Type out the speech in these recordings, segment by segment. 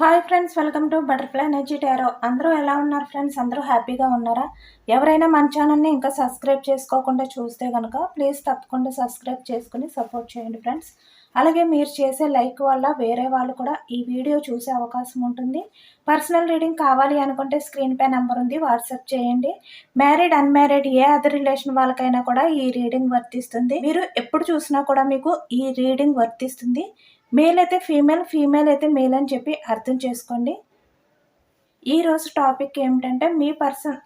Hi friends welcome to butterfly energy tarot. అందరూ ఎలా ఉన్నారు ఫ్రెండ్స్? అందరూ హ్యాపీగా ఉన్నారా? ఎవరైనా మన ఛానల్ని ఇంకా సబ్స్క్రైబ్ చేసుకోకుండా చూస్తే కనుక ప్లీజ్ తప్పకుండా సబ్స్క్రైబ్ చేసుకుని సపోర్ట్ చేయండి ఫ్రెండ్స్. అలాగే మీరు చేసే లైక్ వల్ల వేరే వాళ్ళు కూడా ఈ వీడియో చూసే అవకాశం ఉంటుంది. పర్సనల్ రీడింగ్ కావాలి అనుకుంటే స్క్రీన్ పై నెంబర్ ఉంది వాట్సాప్ చేయండి. మ్యారీడ్ అన్మ్యారీడ్ ఏ అదర్ రిలేషన్ వాళ్ళకైనా కూడా ఈ రీడింగ్ వర్తిస్తుంది. మీరు ఎప్పుడు చూసినా కూడా మీకు ఈ రీడింగ్ వర్తిస్తుంది. మేల్ అయితే ఫీమేల్ ఫీమేల్ అయితే మేల్ అని చెప్పి అర్థం చేసుకోండి. ఈరోజు టాపిక్ ఏమిటంటే మీ పర్సన్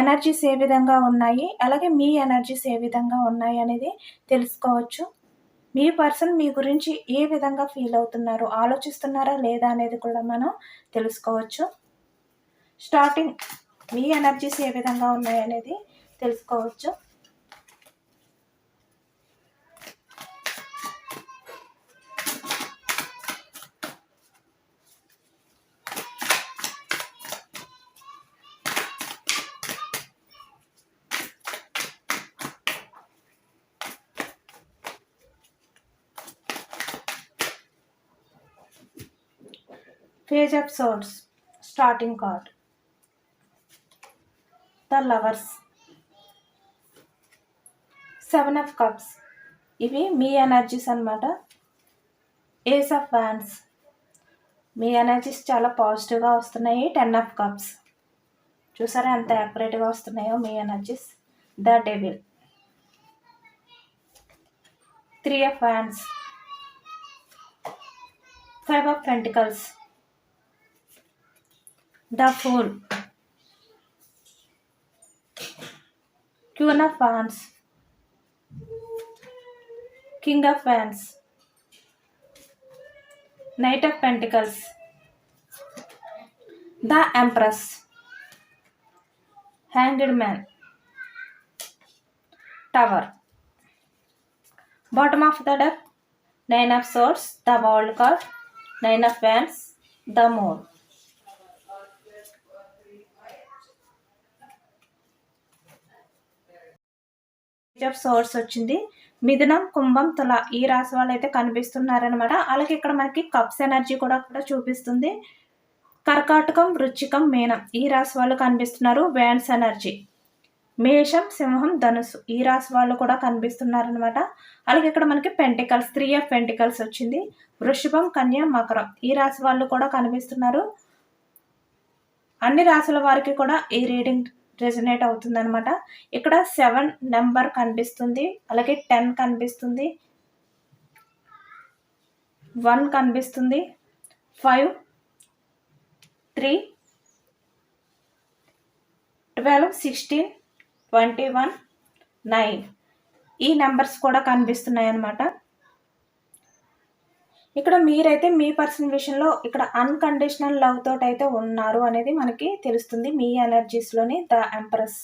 ఎనర్జీస్ ఏ విధంగా ఉన్నాయి అలాగే మీ ఎనర్జీస్ ఏ విధంగా ఉన్నాయి అనేది తెలుసుకోవచ్చు. మీ పర్సన్ మీ గురించి ఏ విధంగా ఫీల్ అవుతున్నారు ఆలోచిస్తున్నారా లేదా అనేది కూడా మనం తెలుసుకోవచ్చు. స్టార్టింగ్ మీ ఎనర్జీస్ ఏ విధంగా ఉన్నాయి అనేది తెలుసుకోవచ్చు. Page of swords starting card. The lovers. Seven of cups. ఇవి మీ ఎనర్జీస్ అనమాట ఏస్ ఆఫ్ వ్యాన్స్. మీ ఎనర్జీస్ చాలా పాజిటివ్గా వస్తున్నాయి. Ten of cups. చూసారా ఎంత యాక్యురేట్గా వస్తున్నాయో మీ energies. The devil. Three of wands. Five of pentacles. The Fool, Queen of Wands, King of Wands, Knight of Pentacles, The Empress, Hanged Man, Tower. Bottom of the deck, Nine of Swords, the World card, Nine of Wands, the Moon. Of swords వచ్చింది. మిథునం కుంభం తుల ఈ రాశి వాళ్ళు అయితే కనిపిస్తున్నారనమాట అలాగే ఇక్కడ మనకి కప్స్ ఎనర్జీ కూడా కూడా చూపిస్తుంది. కర్కాటకం వృచ్చికం మీనం ఈ రాశి వాళ్ళు కనిపిస్తున్నారు. వ్యాన్స్ ఎనర్జీ మేషం సింహం ధనుసు ఈ రాశి వాళ్ళు కూడా కనిపిస్తున్నారనమాట అలాగే ఇక్కడ మనకి పెంటికల్స్ త్రీ ఆఫ్ పెంటికల్స్ వచ్చింది. వృషభం కన్య మకరం ఈ రాశి వాళ్ళు కూడా కనిపిస్తున్నారు. అన్ని రాశుల వారికి కూడా ఈ రీడింగ్ రెజనేట్ అవుతుంది అనమాట ఇక్కడ సెవెన్ నెంబర్ కనిపిస్తుంది. అలాగే టెన్ కనిపిస్తుంది. వన్ కనిపిస్తుంది. Five three twelve sixteen twenty one nine ఈ నెంబర్స్ కూడా కనిపిస్తున్నాయి అన్నమాట ఇక్కడ మీరైతే మీ పర్సన్ విషయంలో ఇక్కడ అన్కండిషనల్ లవ్ తోటి అయితే ఉన్నారు అనేది మనకి తెలుస్తుంది. మీ ఎనర్జీస్లోని ద ఎంప్రెస్.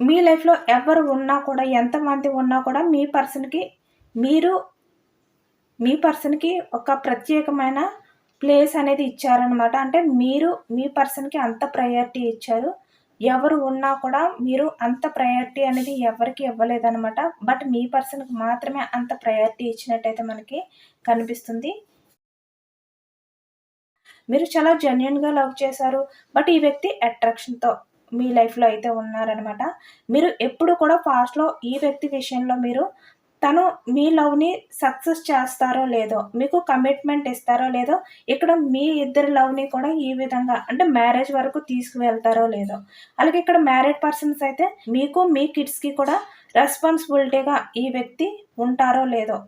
మీ లైఫ్లో ఎవరు ఉన్నా కూడా ఎంతమంది ఉన్నా కూడా మీ పర్సన్కి మీరు మీ పర్సన్కి ఒక ప్రత్యేకమైన ప్లేస్ అనేది ఇచ్చారనమాట అంటే మీరు మీ పర్సన్కి అంత ప్రయారిటీ ఇచ్చారు. ఎవరు ఉన్నా కూడా మీరు అంత ప్రయారిటీ అనేది ఎవరికి ఇవ్వలేదన్నమాట. బట్ మీ పర్సన్కి మాత్రమే అంత ప్రయారిటీ ఇచ్చినట్టయితే మనకి కనిపిస్తుంది. మీరు చాలా జెన్యున్గా లవ్ చేశారు. బట్ ఈ వ్యక్తి అట్రాక్షన్తో మీ లైఫ్లో అయితే ఉన్నారనమాట మీరు ఎప్పుడు కూడా పాస్ట్లో ఈ వ్యక్తి విషయంలో మీరు తను మీ లవ్ని సక్సెస్ చేస్తారో లేదో మీకు కమిట్మెంట్ ఇస్తారో లేదో ఇక్కడ మీ ఇద్దరి లవ్ని కూడా ఈ విధంగా అంటే మ్యారేజ్ వరకు తీసుకువెళ్తారో లేదో. అలాగే ఇక్కడ మ్యారీడ్ పర్సన్స్ అయితే మీకు మీ కిడ్స్కి కూడా రెస్పాన్సిబిలిటీగా ఈ వ్యక్తి ఉంటారో లేదో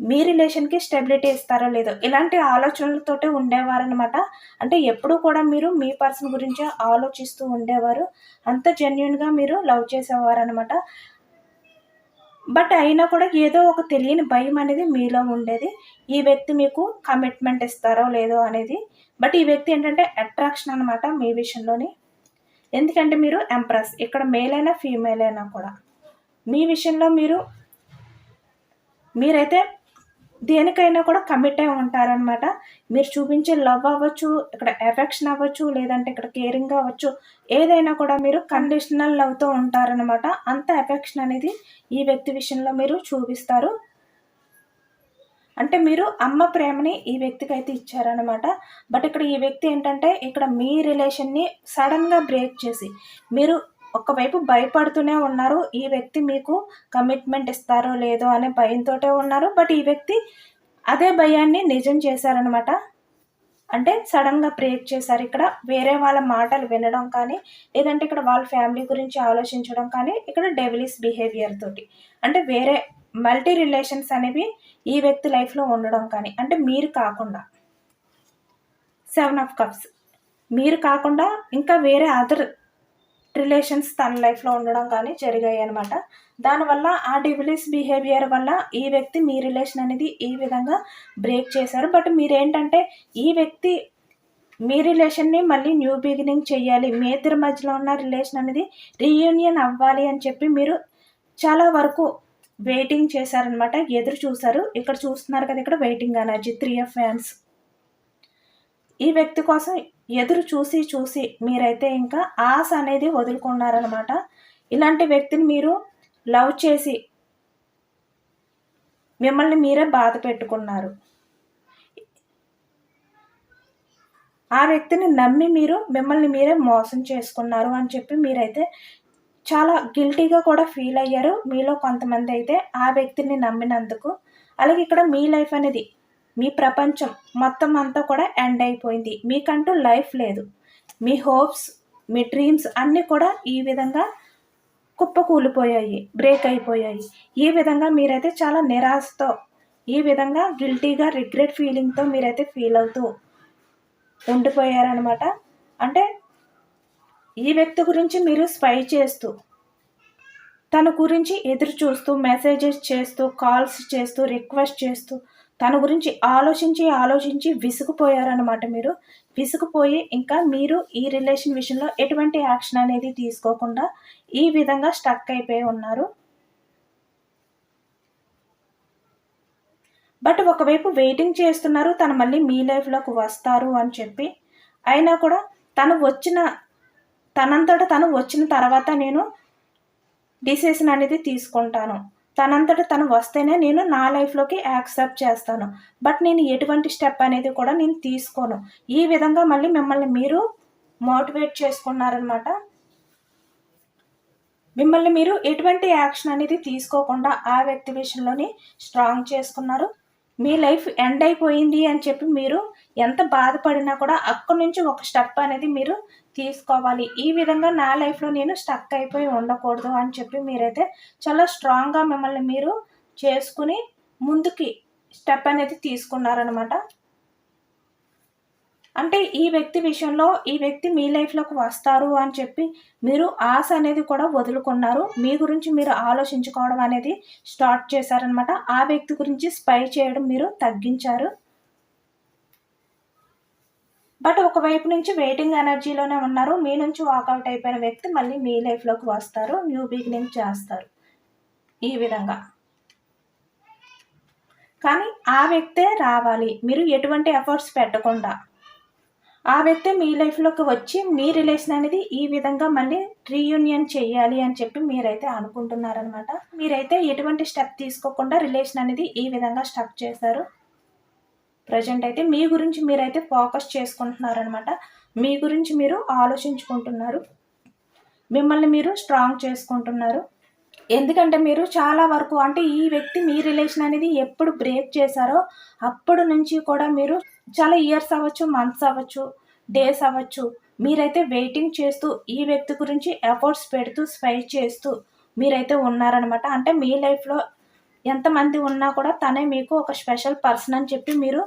మీ రిలేషన్కి స్టెబిలిటీ ఇస్తారో లేదో ఇలాంటి ఆలోచనలతోటే ఉండేవారనమాట అంటే ఎప్పుడు కూడా మీరు మీ పర్సన్ గురించి ఆలోచిస్తూ ఉండేవారు. అంత జెన్యున్గా మీరు లవ్ చేసేవారు అనమాట బట్ అయినా కూడా ఏదో ఒక తెలియని భయం అనేది మీలో ఉండేది. ఈ వ్యక్తి మీకు కమిట్మెంట్ ఇస్తారో లేదో అనేది. బట్ ఈ వ్యక్తి ఏంటంటే అట్రాక్షన్ అనమాట మీ విషయంలోని. ఎందుకంటే మీరు ఎంప్రెస్ ఇక్కడ మేల్ అయినా ఫీమేల్ అయినా కూడా. మీ విషయంలో మీరు మీరైతే దేనికైనా కూడా కమిట్ అయి ఉంటారనమాట మీరు చూపించే లవ్ అవ్వచ్చు ఇక్కడ ఎఫెక్షన్ అవ్వచ్చు లేదంటే ఇక్కడ కేరింగ్ అవ్వచ్చు ఏదైనా కూడా మీరు కండిషనల్ లవ్తో ఉంటారనమాట అంత ఎఫెక్షన్ అనేది ఈ వ్యక్తి విషయంలో మీరు చూపిస్తారు. అంటే మీరు అమ్మ ప్రేమని ఈ వ్యక్తికి అయితే ఇచ్చారనమాట బట్ ఇక్కడ ఈ వ్యక్తి ఏంటంటే ఇక్కడ మీ రిలేషన్ని సడన్గా బ్రేక్ చేసి మీరు ఒకవైపు భయపడుతూనే ఉన్నారు. ఈ వ్యక్తి మీకు కమిట్మెంట్ ఇస్తారో లేదో అనే భయంతో ఉన్నారు. బట్ ఈ వ్యక్తి అదే భయాన్ని నిజం చేశారనమాట అంటే సడన్గా బ్రేక్ చేశారు. ఇక్కడ వేరే వాళ్ళ మాటలు వినడం కానీ లేదంటే ఇక్కడ వాళ్ళ ఫ్యామిలీ గురించి ఆలోచించడం కానీ ఇక్కడ డెవిలిస్ బిహేవియర్ తోటి. అంటే వేరే మల్టీ రిలేషన్స్ అనేవి ఈ వ్యక్తి లైఫ్లో ఉండడం కానీ అంటే మీరు కాకుండా. సెవెన్ ఆఫ్ కప్స్ మీరు కాకుండా ఇంకా వేరే అదర్ రిలేషన్స్ తన లైఫ్లో ఉండడం కానీ జరిగాయి అనమాట దానివల్ల ఆ డివిలీస్ బిహేవియర్ వల్ల ఈ వ్యక్తి మీ రిలేషన్ అనేది ఈ విధంగా బ్రేక్ చేశారు. బట్ మీరేంటంటే ఈ వ్యక్తి మీ రిలేషన్ని మళ్ళీ న్యూ బిగినింగ్ చేయాలి మీ ఇద్దరి మధ్యలో ఉన్న రిలేషన్ అనేది రీయూనియన్ అవ్వాలి అని చెప్పి మీరు చాలా వరకు వెయిటింగ్ చేశారనమాట ఎదురు చూశారు. ఇక్కడ చూస్తున్నారు కదా ఇక్కడ వెయిటింగ్ ఎనర్జీ త్రీ ఆఫ్ ఫ్యాన్స్ ఈ వ్యక్తి కోసం ఎదురు చూసి చూసి మీరైతే ఇంకా ఆశ అనేది వదులుకున్నారనమాట ఇలాంటి వ్యక్తిని మీరు లవ్ చేసి మిమ్మల్ని మీరే బాధ పెట్టుకున్నారు. ఆ వ్యక్తిని నమ్మి మీరు మిమ్మల్ని మీరే మోసం చేసుకున్నారు అని చెప్పి మీరైతే చాలా గిల్టీగా కూడా ఫీల్ అయ్యారు. మీలో కొంతమంది అయితే ఆ వ్యక్తిని నమ్మినందుకు. అలాగే ఇక్కడ మీ లైఫ్ అనేది మీ ప్రపంచం మొత్తం అంతా కూడా ఎండ్ అయిపోయింది. మీకంటూ లైఫ్ లేదు. మీ హోప్స్ మీ డ్రీమ్స్ అన్నీ కూడా ఈ విధంగా కుప్పకూలిపోయాయి బ్రేక్ అయిపోయాయి. ఈ విధంగా మీరైతే చాలా నిరాశతో ఈ విధంగా గిల్టీగా రిగ్రెట్ ఫీలింగ్తో మీరైతే ఫీల్ అవుతూ ఉండిపోయారనమాట అంటే ఈ వ్యక్తి గురించి మీరు స్పై చేస్తూ తన గురించి ఎదురు చూస్తూ మెసేజెస్ చేస్తూ కాల్స్ చేస్తూ రిక్వెస్ట్ చేస్తూ తన గురించి ఆలోచించి ఆలోచించి విసుగుపోయారనమాట మీరు. విసుగుపోయి ఇంకా మీరు ఈ రిలేషన్ విషయంలో ఎటువంటి యాక్షన్ అనేది తీసుకోకుండా ఈ విధంగా స్టక్ అయిపోయి ఉన్నారు. బట్ ఒకవైపు వెయిటింగ్ చేస్తున్నారు తను మళ్ళీ మీ లైఫ్లోకి వస్తారు అని చెప్పి. అయినా కూడా తను వచ్చిన తనంతట తను వచ్చిన తర్వాత నేను డిసిషన్ అనేది తీసుకుంటాను. తనంతట తను వస్తేనే నేను నా లైఫ్లోకి యాక్సెప్ట్ చేస్తాను. బట్ నేను ఎటువంటి స్టెప్ అనేది కూడా నేను తీసుకోను. ఈ విధంగా మళ్ళీ మిమ్మల్ని మీరు మోటివేట్ చేసుకున్నారనమాట మిమ్మల్ని మీరు ఎటువంటి యాక్షన్ అనేది తీసుకోకుండా ఆ వ్యక్తి విషయంలోని స్ట్రాంగ్ చేసుకున్నారు. మీ లైఫ్ ఎండ్ అయిపోయింది అని చెప్పి మీరు ఎంత బాధపడినా కూడా అక్కడి నుంచి ఒక స్టెప్ అనేది మీరు తీసుకోవాలి. ఈ విధంగా నా లైఫ్లో నేను స్టక్ అయిపోయి ఉండకూడదు అని చెప్పి మీరైతే చాలా స్ట్రాంగ్గా మిమ్మల్ని మీరు చేసుకుని ముందుకి స్టెప్ అనేది తీసుకున్నారనమాట అంటే ఈ వ్యక్తి విషయంలో ఈ వ్యక్తి మీ లైఫ్లోకి వస్తారు అని చెప్పి మీరు ఆశ అనేది కూడా వదులుకున్నారు. మీ గురించి మీరు ఆలోచించుకోవడం అనేది స్టార్ట్ చేశారనమాట ఆ వ్యక్తి గురించి స్పై చేయడం మీరు తగ్గించారు. బట్ ఒకవైపు నుంచి వెయిటింగ్ ఎనర్జీలోనే ఉన్నారు. మీ నుంచి వాకౌట్ అయిపోయిన వ్యక్తి మళ్ళీ మీ లైఫ్లోకి వస్తారు. న్యూ బిగినింగ్ చేస్తారు. ఈ విధంగా. కానీ ఆ వ్యక్తే రావాలి. మీరు ఎటువంటి ఎఫర్ట్స్ పెట్టకుండా. ఆ వ్యక్తి మీ లైఫ్లోకి వచ్చి మీ రిలేషన్ అనేది ఈ విధంగా మళ్ళీ రీయూనియన్ చేయాలి అని చెప్పి మీరైతే అనుకుంటున్నారనమాట మీరైతే ఎటువంటి స్టెప్ తీసుకోకుండా రిలేషన్ అనేది ఈ విధంగా స్టక్ చేశారు. ప్రజెంట్ అయితే మీ గురించి మీరైతే ఫోకస్ చేసుకుంటున్నారనమాట మీ గురించి మీరు ఆలోచించుకుంటున్నారు. మిమ్మల్ని మీరు స్ట్రాంగ్ చేసుకుంటున్నారు. ఎందుకంటే మీరు చాలా వరకు అంటే ఈ వ్యక్తి మీ రిలేషన్ అనేది ఎప్పుడు బ్రేక్ చేశారో అప్పుడు నుంచి కూడా మీరు చాలా ఇయర్స్ అవ్వచ్చు మంత్స్ అవ్వచ్చు డేస్ అవ్వచ్చు మీరైతే వెయిటింగ్ చేస్తూ ఈ వ్యక్తి గురించి ఎఫర్ట్స్ పెడుతూ స్పై చేస్తూ మీరైతే ఉన్నారనమాట అంటే మీ లైఫ్లో ఎంతమంది ఉన్నా కూడా తనే మీకు ఒక స్పెషల్ పర్సన్ అని చెప్పి మీరు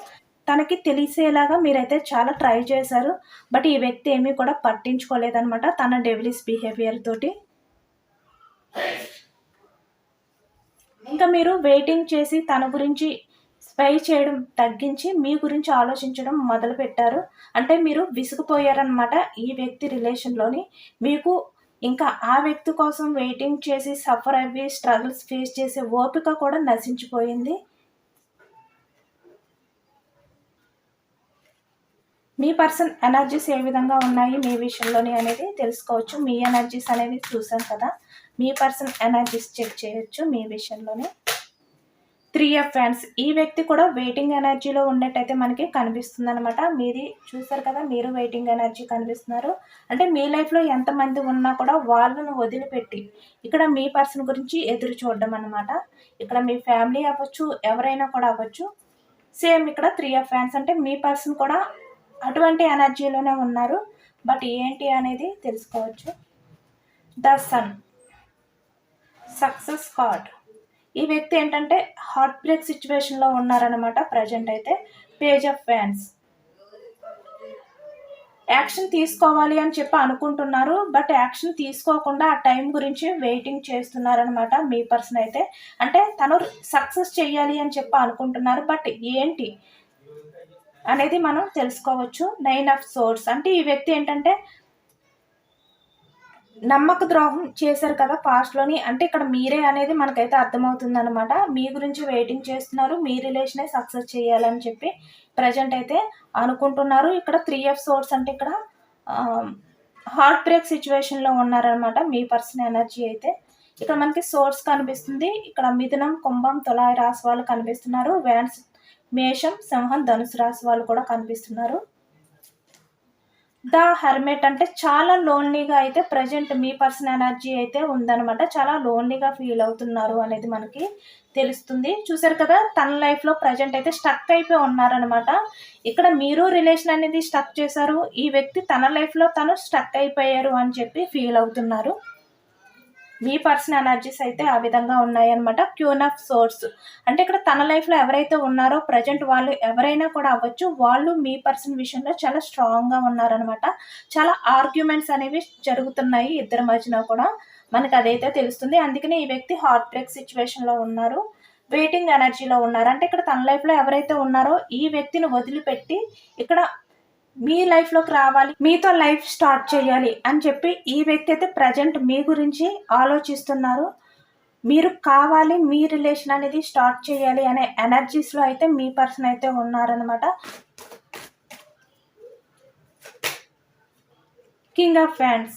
తనకి తెలిసేలాగా మీరైతే చాలా ట్రై చేశారు. బట్ ఈ వ్యక్తి ఏమీ కూడా పట్టించుకోలేదనమాట తన డెవిలిస్ బిహేవియర్ తోటి. ఇంకా మీరు వెయిటింగ్ చేసి తన గురించి స్పై చేయడం తగ్గించి మీ గురించి ఆలోచించడం మొదలుపెట్టారు. అంటే మీరు విసిగిపోయారనమాట ఈ వ్యక్తి రిలేషన్లోని మీకు ఇంకా ఆ వ్యక్తి కోసం వెయిటింగ్ చేసి సఫర్ అయ్యి స్ట్రగుల్స్ ఫేస్ చేసే ఓపిక కూడా నశించిపోయింది. మీ పర్సన్ ఎనర్జీస్ ఏ విధంగా ఉన్నాయి మీ విషయంలోని అనేది తెలుసుకోవచ్చు. మీ ఎనర్జీస్ అనేది చూసాం కదా. మీ పర్సన్ ఎనర్జీస్ చెక్ చేయొచ్చు మీ విషయంలోనే. త్రీ ఎఫ్ ఫ్యాన్స్ ఈ వ్యక్తి కూడా వెయిటింగ్ ఎనర్జీలో ఉన్నట్టయితే మనకి కనిపిస్తుంది అనమాట మీది చూసారు కదా మీరు వెయిటింగ్ ఎనర్జీ కనిపిస్తున్నారు. అంటే మీ లైఫ్లో ఎంతమంది ఉన్నా కూడా వాళ్ళను వదిలిపెట్టి ఇక్కడ మీ పర్సన్ గురించి ఎదురు చూడడం అనమాట ఇక్కడ మీ ఫ్యామిలీ అవ్వచ్చు ఎవరైనా కూడా అవ్వచ్చు. సేమ్ ఇక్కడ త్రీ ఎఫ్ ఫ్యాన్స్ అంటే మీ పర్సన్ కూడా అటువంటి ఎనర్జీలోనే ఉన్నారు. బట్ ఏంటి అనేది తెలుసుకోవచ్చు. ద సన్ సక్సెస్ కార్డ్ ఈ వ్యక్తి ఏంటంటే హార్ట్ బ్రేక్ సిచ్యువేషన్లో ఉన్నారనమాట ప్రజెంట్ అయితే. పేజ్ ఆఫ్ ఫ్యాన్స్ యాక్షన్ తీసుకోవాలి అని చెప్పి అనుకుంటున్నారు బట్ యాక్షన్ తీసుకోకుండా ఆ టైం గురించి వెయిటింగ్ చేస్తున్నారనమాట మీ పర్సన్ అయితే. అంటే తను సక్సెస్ చేయాలి అని చెప్పి అనుకుంటున్నారు బట్ ఏంటి అనేది మనం తెలుసుకోవచ్చు. నైన్ ఆఫ్ సోర్స్ అంటే ఈ వ్యక్తి ఏంటంటే నమ్మక ద్రోహం చేశారు కదా పాస్ట్లోని అంటే ఇక్కడ మీరే అనేది మనకైతే అర్థమవుతుంది అనమాట మీ గురించి వెయిటింగ్ చేస్తున్నారు. మీ రిలేషనే సక్సెస్ చేయాలని చెప్పి ప్రజెంట్ అయితే అనుకుంటున్నారు. ఇక్కడ త్రీ ఎఫ్ సోర్స్ అంటే ఇక్కడ హార్ట్ బ్రేక్ సిచ్యువేషన్లో ఉన్నారనమాట మీ పర్సన్ ఎనర్జీ అయితే. ఇక్కడ మనకి సోర్స్ కనిపిస్తుంది. ఇక్కడ మిథునం కుంభం తులాయి రాసి వాళ్ళు కనిపిస్తున్నారు. వ్యాన్స్ మేషం సింహం ధనుసు రాసి వాళ్ళు కూడా కనిపిస్తున్నారు. ద హెర్మేట్ అంటే చాలా లోన్లీగా అయితే ప్రజెంట్ మీ పర్సన్ ఎనర్జీ అయితే ఉందనమాట చాలా లోన్లీగా ఫీల్ అవుతున్నారు అనేది మనకి తెలుస్తుంది. చూసారు కదా తన లైఫ్లో ప్రజెంట్ అయితే స్టక్ అయిపోయి ఉన్నారనమాట ఇక్కడ మీరు రిలేషన్ అనేది స్టక్ చేశారు. ఈ వ్యక్తి తన లైఫ్లో తను స్టక్ అయిపోయారు అని చెప్పి ఫీల్ అవుతున్నారు. మీ పర్సనల్ ఎనర్జీస్ అయితే ఆ విధంగా ఉన్నాయన్నమాట. Queen of swords. అంటే ఇక్కడ తన లైఫ్లో ఎవరైతే ఉన్నారో ప్రజెంట్ వాళ్ళు ఎవరైనా కూడా అవ్వచ్చు. వాళ్ళు మీ పర్సన్ విషయంలో చాలా స్ట్రాంగ్గా ఉన్నారనమాట చాలా ఆర్గ్యుమెంట్స్ అనేవి జరుగుతున్నాయి ఇద్దరి మధ్యన కూడా. మనకు అదైతే తెలుస్తుంది. అందుకనే ఈ వ్యక్తి హార్ట్ బ్రేక్ సిచ్యువేషన్లో ఉన్నారు. వెయిటింగ్ ఎనర్జీలో ఉన్నారు. అంటే ఇక్కడ తన లైఫ్లో ఎవరైతే ఉన్నారో ఈ వ్యక్తిని వదిలిపెట్టి ఇక్కడ మీ లైఫ్లోకి రావాలి మీతో లైఫ్ స్టార్ట్ చేయాలి అని చెప్పి ఈ వ్యక్తి అయితే ప్రజెంట్ మీ గురించి ఆలోచిస్తున్నారు. మీరు కావాలి మీ రిలేషన్ అనేది స్టార్ట్ చేయాలి అనే ఎనర్జీస్లో అయితే మీ పర్సన్ అయితే ఉన్నారనమాట కింగ్ ఆఫ్ ఫ్యాన్స్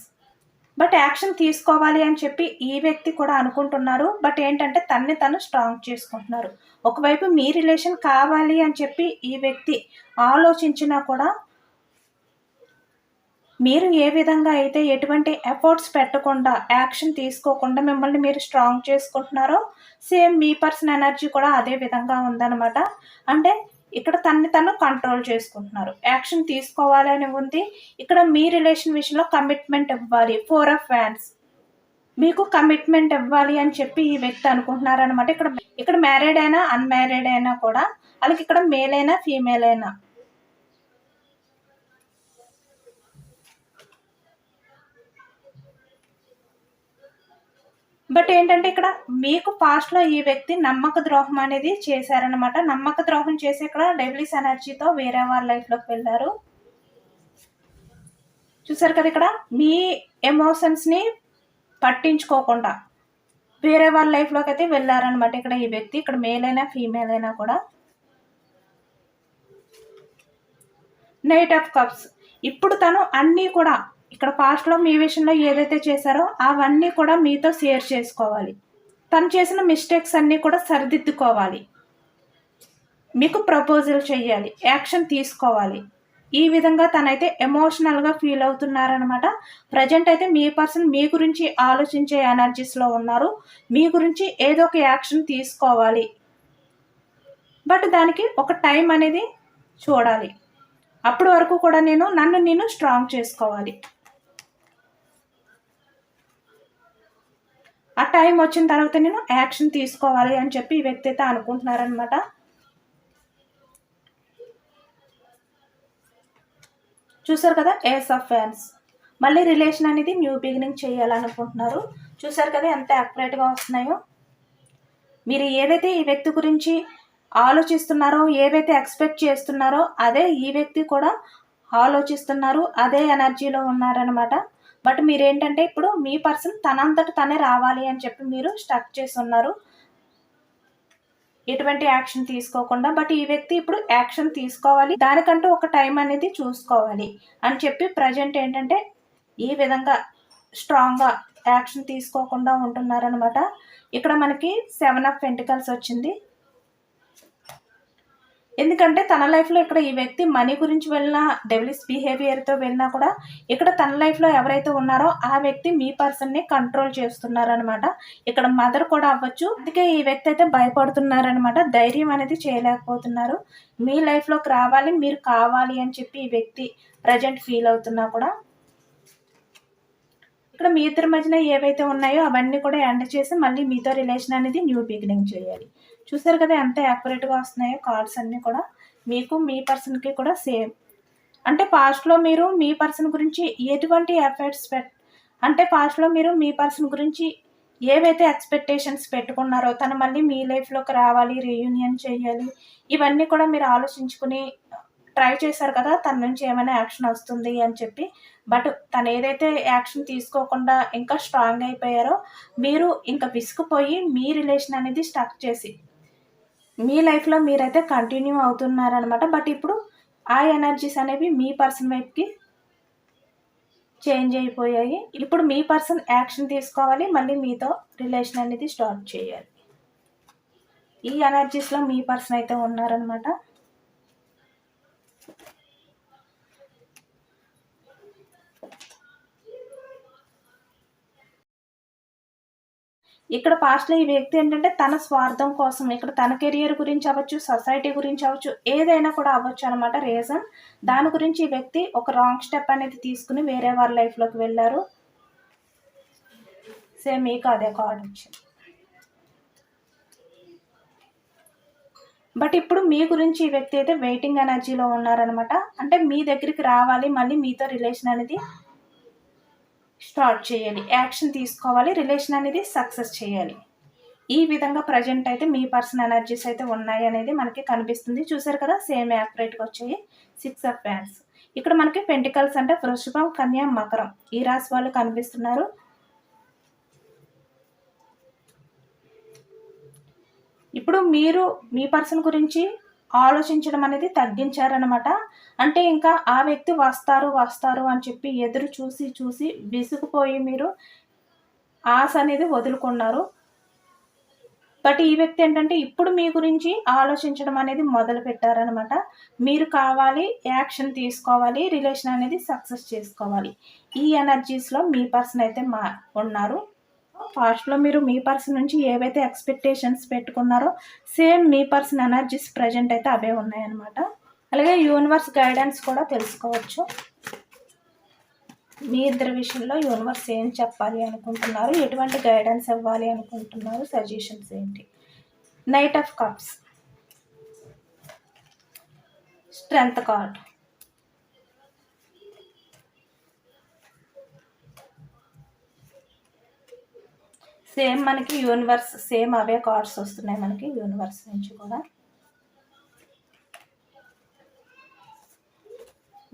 బట్ యాక్షన్ తీసుకోవాలి అని చెప్పి ఈ వ్యక్తి కూడా అనుకుంటున్నారు. బట్ ఏంటంటే తన్ని తను స్ట్రాంగ్ చేసుకుంటున్నారు. ఒకవైపు మీ రిలేషన్ కావాలి అని చెప్పి ఈ వ్యక్తి ఆలోచించినా కూడా మీరు ఏ విధంగా అయితే ఎటువంటి ఎఫర్ట్స్ పెట్టకుండా యాక్షన్ తీసుకోకుండా మిమ్మల్ని మీరు స్ట్రాంగ్ చేసుకుంటున్నారో సేమ్ మీ పర్సన్ ఎనర్జీ కూడా అదే విధంగా ఉందన్నమాట. అంటే ఇక్కడ తన్ని తను కంట్రోల్ చేసుకుంటున్నారు. యాక్షన్ తీసుకోవాలని ఉంది. ఇక్కడ మీ రిలేషన్ విషయంలో కమిట్మెంట్ ఇవ్వాలి. ఫోర్ ఆఫ్ ఫ్యాన్స్ మీకు కమిట్మెంట్ ఇవ్వాలి అని చెప్పి ఈ వ్యక్తి అనుకుంటున్నారనమాట ఇక్కడ ఇక్కడ మ్యారీడ్ అయినా అన్మ్యారీడ్ అయినా కూడా వాళ్ళకి ఇక్కడ మేల్ అయినా ఫీమేల్ అయినా బట్ ఏంటంటే ఇక్కడ మీకు పాస్ట్లో ఈ వ్యక్తి నమ్మక ద్రోహం అనేది చేశారనమాట నమ్మక ద్రోహం చేసి ఇక్కడ డెవిలిస్ ఎనర్జీతో వేరే వాళ్ళ లైఫ్లోకి వెళ్ళారు. చూసారు కదా ఇక్కడ? మీ ఎమోషన్స్ని పట్టించుకోకుండా వేరే వాళ్ళ లైఫ్లోకి అయితే వెళ్ళారనమాట ఇక్కడ ఈ వ్యక్తి. ఇక్కడ మేల్ అయినా ఫీమేల్ అయినా కూడా. నైట్ ఆఫ్ కప్స్ ఇప్పుడు తను అన్నీ కూడా ఇక్కడ పాస్ట్లో మీ విషయంలో ఏదైతే చేశారో అవన్నీ కూడా మీతో షేర్ చేసుకోవాలి. తను చేసిన మిస్టేక్స్ అన్నీ కూడా సరిదిద్దుకోవాలి. మీకు ప్రపోజల్ చేయాలి యాక్షన్ తీసుకోవాలి. ఈ విధంగా తనైతే ఎమోషనల్గా ఫీల్ అవుతున్నారనమాట ప్రజెంట్ అయితే మీ పర్సన్ మీ గురించి ఆలోచించే ఎనర్జీస్లో ఉన్నారు. మీ గురించి ఏదో ఒక యాక్షన్ తీసుకోవాలి. బట్ దానికి ఒక టైం అనేది చూడాలి. అప్పటి వరకు కూడా నేను నన్ను నేను స్ట్రాంగ్ చేసుకోవాలి. ఆ టైం వచ్చిన తర్వాత నేను యాక్షన్ తీసుకోవాలి అని చెప్పి ఈ వ్యక్తి అయితే అనుకుంటున్నారనమాట చూసారు కదా ఏస్ ఆఫ్ ఫ్యాన్స్ మళ్ళీ రిలేషన్ అనేది న్యూ బిగినింగ్ చేయాలనుకుంటున్నారు. చూసారు కదా ఎంత యాక్యురేట్గా వస్తున్నాయో. మీరు ఏదైతే ఈ వ్యక్తి గురించి ఆలోచిస్తున్నారో ఏవైతే ఎక్స్పెక్ట్ చేస్తున్నారో అదే ఈ వ్యక్తి కూడా ఆలోచిస్తున్నారు అదే ఎనర్జీలో ఉన్నారనమాట బట్ మీరేంటంటే ఇప్పుడు మీ పర్సన్ తనంతట తనే రావాలి అని చెప్పి మీరు స్టక్ చేసి ఉన్నారు ఎటువంటి యాక్షన్ తీసుకోకుండా బట్ ఈ వ్యక్తి ఇప్పుడు యాక్షన్ తీసుకోవాలి. దానికంటూ ఒక టైం అనేది చూసుకోవాలి అని చెప్పి ప్రజెంట్ ఏంటంటే ఈ విధంగా స్ట్రాంగ్గా యాక్షన్ తీసుకోకుండా ఉంటున్నారనమాట ఇక్కడ మనకి సెవెన్ ఆఫ్ పెంటికల్స్ వచ్చింది. ఎందుకంటే తన లైఫ్లో ఇక్కడ ఈ వ్యక్తి మనీ గురించి వెళ్ళినా డెవలిస్ బిహేవియర్తో వెళ్ళినా కూడా ఇక్కడ తన లైఫ్లో ఎవరైతే ఉన్నారో ఆ వ్యక్తి మీ పర్సన్ని కంట్రోల్ చేస్తున్నారనమాట. ఇక్కడ మదర్ కూడా అవ్వచ్చు. అందుకే ఈ వ్యక్తి అయితే భయపడుతున్నారనమాట. ధైర్యం అనేది చేయలేకపోతున్నారు. మీ లైఫ్లోకి రావాలి మీరు కావాలి అని చెప్పి ఈ వ్యక్తి ప్రజెంట్ ఫీల్ అవుతున్నా కూడా. ఇక్కడ మీ ఇద్దరి మధ్యన ఏవైతే ఉన్నాయో అవన్నీ కూడా ఎండ్ చేసి మళ్ళీ మీతో రిలేషన్ అనేది న్యూ బిగినింగ్ చేయాలి. చూసారు కదా ఎంత యాక్యురేట్గా వస్తున్నాయో కార్డ్స్ అన్నీ కూడా. మీకు మీ పర్సన్కి కూడా సేమ్ అంటే పాస్ట్లో మీరు మీ పర్సన్ గురించి ఎటువంటి ఎఫర్ట్స్ పెట్ అంటే పాస్ట్లో మీరు మీ పర్సన్ గురించి ఏవైతే ఎక్స్పెక్టేషన్స్ పెట్టుకున్నారో తను మళ్ళీ మీ లైఫ్లోకి రావాలి రీయూనియన్ చేయాలి ఇవన్నీ కూడా మీరు ఆలోచించుకుని ట్రై చేశారు కదా తన నుంచి ఏమైనా యాక్షన్ వస్తుంది అని చెప్పి. బట్ తను ఏదైతే యాక్షన్ తీసుకోకుండా ఇంకా స్ట్రాంగ్ అయిపోయారో మీరు ఇంకా విసుకుపోయి మీ రిలేషన్ అనేది స్టక్ చేసి మీ లైఫ్లో మీరైతే కంటిన్యూ అవుతున్నారనమాట బట్ ఇప్పుడు ఆ ఎనర్జీస్ అనేవి మీ పర్సన్ వైపుకి చేంజ్ అయిపోయాయి. ఇప్పుడు మీ పర్సన్ యాక్షన్ తీసుకోవాలి. మళ్ళీ మీతో రిలేషన్ అనేది స్టార్ట్ చేయాలి. ఈ ఎనర్జీస్లో మీ పర్సన్ అయితే ఉన్నారనమాట ఇక్కడ పాస్ట్లో ఈ వ్యక్తి ఏంటంటే తన స్వార్థం కోసం ఇక్కడ తన కెరియర్ గురించి అవ్వచ్చు సొసైటీ గురించి అవ్వచ్చు ఏదైనా కూడా అవ్వచ్చు అనమాట రీజన్ దాని గురించి ఈ వ్యక్తి ఒక రాంగ్ స్టెప్ అనేది తీసుకుని వేరే వారి లైఫ్లోకి వెళ్ళారు. సేమ్ మీకు అదే కార్డ్ వచ్చింది. బట్ ఇప్పుడు మీ గురించి ఈ వ్యక్తి అయితే వెయిటింగ్ ఎనర్జీలో ఉన్నారనమాట అంటే మీ దగ్గరికి రావాలి మళ్ళీ మీతో రిలేషన్ అనేది స్టార్ట్ చేయాలి. యాక్షన్ తీసుకోవాలి. రిలేషన్ అనేది సక్సెస్ చేయాలి. ఈ విధంగా ప్రజెంట్ అయితే మీ పర్సన్ ఎనర్జీస్ అయితే ఉన్నాయి అనేది మనకి కనిపిస్తుంది. చూసారు కదా? సేమ్ యాక్యురేట్గా వచ్చాయి. సిక్స్ ఆఫ్ ఫ్యాన్స్ ఇక్కడ మనకి పెంటికల్స్ అంటే వృషభం కన్యా మకరం. ఈ రాశి వాళ్ళు కనిపిస్తున్నారు. ఇప్పుడు మీరు మీ పర్సన్ గురించి ఆలోచించడం అనేది తగ్గించారనమాట అంటే ఇంకా ఆ వ్యక్తి వస్తారు వస్తారు అని చెప్పి ఎదురు చూసి చూసి విసుగుపోయి మీరు ఆశ అనేది వదులుకున్నారు. బట్ ఈ వ్యక్తి ఏంటంటే ఇప్పుడు మీ గురించి ఆలోచించడం అనేది మొదలు పెట్టారనమాట మీరు కావాలి యాక్షన్ తీసుకోవాలి రిలేషన్ అనేది సక్సెస్ చేసుకోవాలి. ఈ ఎనర్జీస్లో మీ పర్సన్ అయితే మా ఉన్నారు. ఫాస్ట్లో మీరు మీ పర్సన్ నుంచి ఏవైతే ఎక్స్పెక్టేషన్స్ పెట్టుకున్నారో సేమ్ మీ పర్సన్ ఎనర్జీస్ ప్రజెంట్ అయితే అవే ఉన్నాయన్నమాట. అలాగే యూనివర్స్ గైడెన్స్ కూడా తెలుసుకోవచ్చు. మీ ఇద్దరి విషయంలో యూనివర్స్ ఏం చెప్పాలి అనుకుంటున్నారు? ఎటువంటి గైడెన్స్ ఇవ్వాలి అనుకుంటున్నారు? సజెషన్స్ ఏంటి? Knight of cups. Strength card. Same మనకి యూనివర్స్ సేమ్ అవే కార్డ్స్ వస్తున్నాయి మనకి యూనివర్స్ నుంచి కూడా.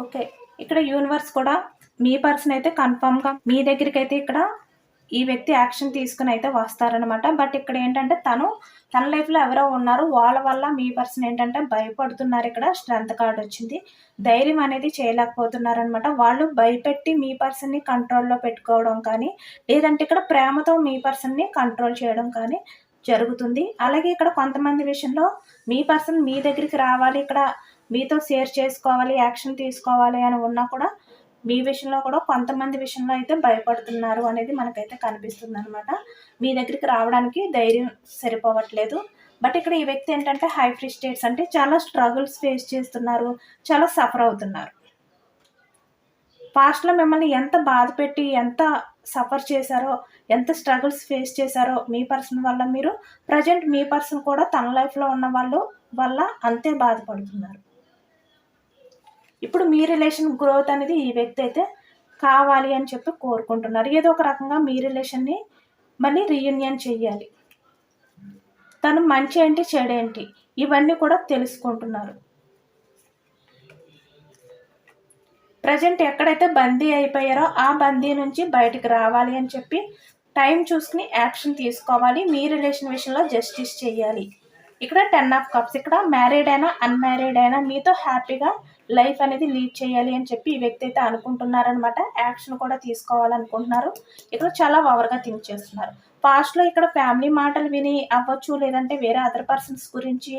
ఓకే ఇక్కడ యూనివర్స్ కూడా మీ పర్సన్ అయితే కన్ఫామ్గా మీ దగ్గరికి అయితే ఇక్కడ ఈ వ్యక్తి యాక్షన్ తీసుకుని అయితే వస్తారనమాట బట్ ఇక్కడ ఏంటంటే తను తన లైఫ్లో ఎవరో ఉన్నారు. వాళ్ళ వల్ల మీ పర్సన్ ఏంటంటే భయపడుతున్నారు. ఇక్కడ స్ట్రెంత్ కార్డ్ వచ్చింది. ధైర్యం అనేది చేయలేకపోతున్నారనమాట వాళ్ళు భయపెట్టి మీ పర్సన్ని కంట్రోల్లో పెట్టుకోవడం కానీ లేదంటే ఇక్కడ ప్రేమతో మీ పర్సన్ని కంట్రోల్ చేయడం కానీ జరుగుతుంది. అలాగే ఇక్కడ కొంతమంది విషయంలో మీ పర్సన్ మీ దగ్గరికి రావాలి. ఇక్కడ మీతో షేర్ చేసుకోవాలి యాక్షన్ తీసుకోవాలి అని ఉన్నా కూడా మీ విషయంలో కూడా కొంతమంది విషయంలో అయితే భయపడుతున్నారు అనేది మనకైతే కనిపిస్తుంది అనమాట మీ దగ్గరికి రావడానికి ధైర్యం సరిపోవట్లేదు. బట్ ఇక్కడ ఈ వ్యక్తి ఏంటంటే హై ఫ్రీ స్టేట్స్ అంటే చాలా స్ట్రగుల్స్ ఫేస్ చేస్తున్నారు చాలా సఫర్ అవుతున్నారు. పాస్ట్లో మిమ్మల్ని ఎంత బాధ పెట్టి ఎంత సఫర్ చేశారో ఎంత స్ట్రగుల్స్ ఫేస్ చేశారో మీ పర్సన్ వల్ల మీరు ప్రజెంట్ మీ పర్సన్ కూడా తన లైఫ్లో ఉన్న వాళ్ళు వల్ల అంతే బాధపడుతున్నారు. ఇప్పుడు మీ రిలేషన్ గ్రోత్ అనేది ఈ వ్యక్తి అయితే కావాలి అని చెప్పి కోరుకుంటున్నారు. ఏదో ఒక రకంగా మీ రిలేషన్ని మళ్ళీ రీయూనియన్ చెయ్యాలి. తను మంచి ఏంటి చెడేంటి ఇవన్నీ కూడా తెలుసుకుంటున్నారు. ప్రజెంట్ ఎక్కడైతే బందీ అయిపోయారో ఆ బందీ నుంచి బయటకు రావాలి అని చెప్పి టైం చూసుకుని యాక్షన్ తీసుకోవాలి. మీ రిలేషన్ విషయంలో జస్టిస్ చేయాలి ఇక్కడ టెన్ ఆఫ్ కప్స్ ఇక్కడ మ్యారీడ్ అయినా అన్మ్యారీడ్ అయినా మీతో హ్యాపీగా లైఫ్ అనేది లీడ్ చేయాలి అని చెప్పి ఈ వ్యక్తి అయితే అనుకుంటున్నారనమాట యాక్షన్ కూడా తీసుకోవాలనుకుంటున్నారు. ఇక్కడ చాలా ఓవర్గా థింక్ చేస్తున్నారు. పాస్ట్లో ఇక్కడ ఫ్యామిలీ మాటలు విని అవ్వచ్చు లేదంటే వేరే అదర్ పర్సన్స్ గురించి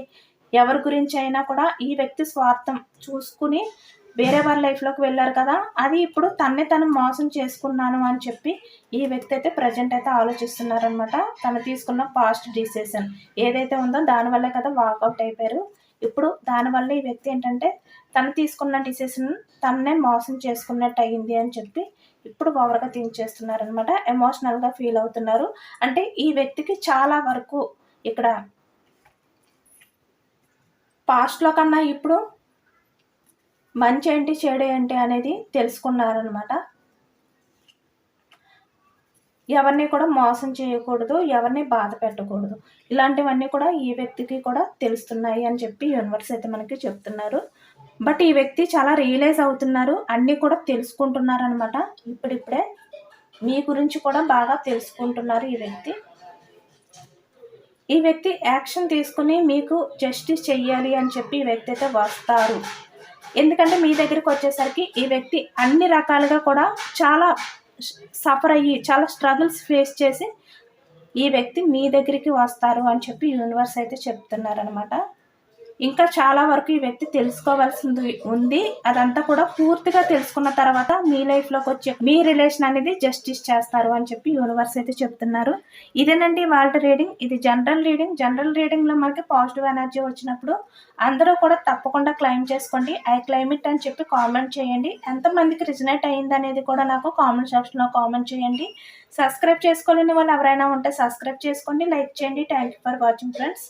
ఎవరి గురించి అయినా కూడా ఈ వ్యక్తి స్వార్థం చూసుకుని వేరే వాళ్ళ లైఫ్లోకి వెళ్ళారు కదా అది ఇప్పుడు తన్నే తను మోసం చేసుకున్నాను అని చెప్పి ఈ వ్యక్తి అయితే ప్రజెంట్ అయితే ఆలోచిస్తున్నారనమాట తను తీసుకున్న పాస్ట్ డిసిషన్ ఏదైతే ఉందో దానివల్లే కదా వాకౌట్ అయిపోయారు. ఇప్పుడు దానివల్ల ఈ వ్యక్తి ఏంటంటే తను తీసుకున్న డిసిషన్ తన్నే మోసం చేసుకున్నట్టు అయింది అని చెప్పి ఇప్పుడు ఓవర్గా థింక్ చేస్తున్నారనమాట ఎమోషనల్గా ఫీల్ అవుతున్నారు. అంటే ఈ వ్యక్తికి చాలా వరకు ఇక్కడ పాస్ట్లో కన్నా ఇప్పుడు మంచి ఏంటి చెడు ఏంటి అనేది తెలుసుకున్నారనమాట ఎవరిని కూడా మోసం చేయకూడదు ఎవరిని బాధ పెట్టకూడదు. ఇలాంటివన్నీ కూడా ఈ వ్యక్తికి కూడా తెలుస్తున్నాయి అని చెప్పి యూనివర్స్ అయితే మనకి చెప్తున్నారు. బట్ ఈ వ్యక్తి చాలా రియలైజ్ అవుతున్నారు. అన్నీ కూడా తెలుసుకుంటున్నారు అనమాట ఇప్పుడిప్పుడే మీ గురించి కూడా బాగా తెలుసుకుంటున్నారు ఈ వ్యక్తి. ఈ వ్యక్తి యాక్షన్ తీసుకుని మీకు జస్టిస్ చెయ్యాలి అని చెప్పి ఈ వ్యక్తి అయితే వస్తారు. ఎందుకంటే మీ దగ్గరికి వచ్చేసరికి ఈ వ్యక్తి అన్ని రకాలుగా కూడా చాలా సఫర్ అయ్యి చాలా స్ట్రగుల్స్ ఫేస్ చేసి ఈ వ్యక్తి మీ దగ్గరికి వస్తారు అని చెప్పి యూనివర్స్ అయితే చెప్తున్నారనమాట ఇంకా చాలా వరకు ఈ వ్యక్తి తెలుసుకోవాల్సింది ఉంది. అదంతా కూడా పూర్తిగా తెలుసుకున్న తర్వాత మీ లైఫ్లోకి వచ్చే మీ రిలేషన్ అనేది జస్టిస్ చేస్తారు అని చెప్పి యూనివర్స్ అయితే చెప్తున్నారు. ఇదేనండి వాళ్ళ రీడింగ్ ఇది జనరల్ రీడింగ్ జనరల్ రీడింగ్లో మనకి పాజిటివ్ ఎనర్జీ వచ్చినప్పుడు అందరూ కూడా తప్పకుండా క్లైమ్ చేసుకోండి. ఐ క్లైమేట్ అని చెప్పి కామెంట్ చేయండి. ఎంతమందికి రిజనేట్ అయ్యింది అనేది కూడా నాకు కామెంట్ సెక్షన్లో కామెంట్ చేయండి. సబ్స్క్రైబ్ చేసుకోలేని వాళ్ళు ఎవరైనా ఉంటే సబ్స్క్రైబ్ చేసుకోండి. లైక్ చేయండి. Thank you for watching friends